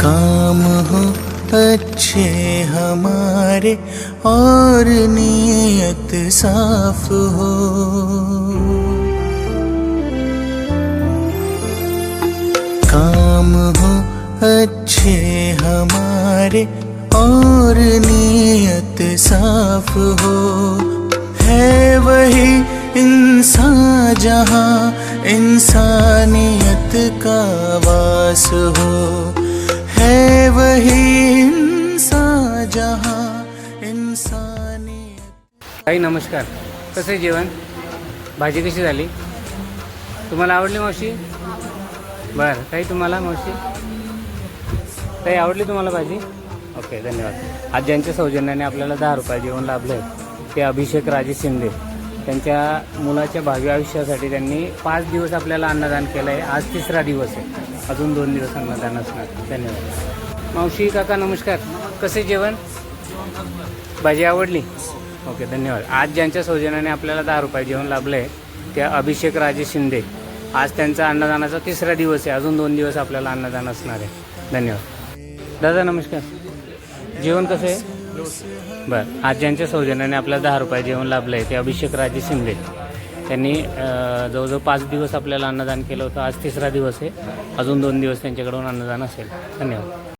काम हो अच्छे हमारे और नीयत साफ हो। काम हो अच्छे हमारे और नीयत साफ हो। जहाँ इंसानियत का वास हो है वही इंसान जहाँ इंसानियत। ताई नमस्कार। कसं आहे जेवण? भाजी कशी झाली? तुम्हाला आवडली मावशी? बरं ताई तुम्हाला मावशी? ताई आवडली तुम्हाला भाजी? ओके धन्यवाद. आज ज्यांच्या सौजन्याने आपल्याला दहा रुपये जेवण लाभलं आहे ते अभिषेक राजे शिंदे. त्यांच्या मुलाच्या भावी आयुष्यासाठी त्यांनी पाच दिवस आपल्याला अन्नदान केलं आहे आज तिसरा दिवस आहे. अजून दोन दिवस अन्नदान असणार. धन्यवाद. मावशी काका नमस्कार. कसे जेवण? भाजी आवडली? ओके धन्यवाद. आज ज्यांच्या सौजन्याने आपल्याला दहा रुपये जेवण लाभलं आहे त्या अभिषेक राजे शिंदे. आज त्यांचा अन्नदानाचा तिसरा दिवस आहे. अजून दोन दिवस आपल्याला अन्नदान असणार आहे. धन्यवाद. दादा नमस्कार. जेवण कसं आहे? बरं. आज ज्यांच्या सौजन्याने आपल्याला दहा रुपये जेवण लाभलं आहे ते अभिषेक राजे शिंदे. त्यांनी जवळजवळ पाच दिवस आपल्याला अन्नदान केलं होतं आज तिसरा दिवस आहे. अजून दोन दिवस त्यांच्याकडून अन्नदान असेल. धन्यवाद.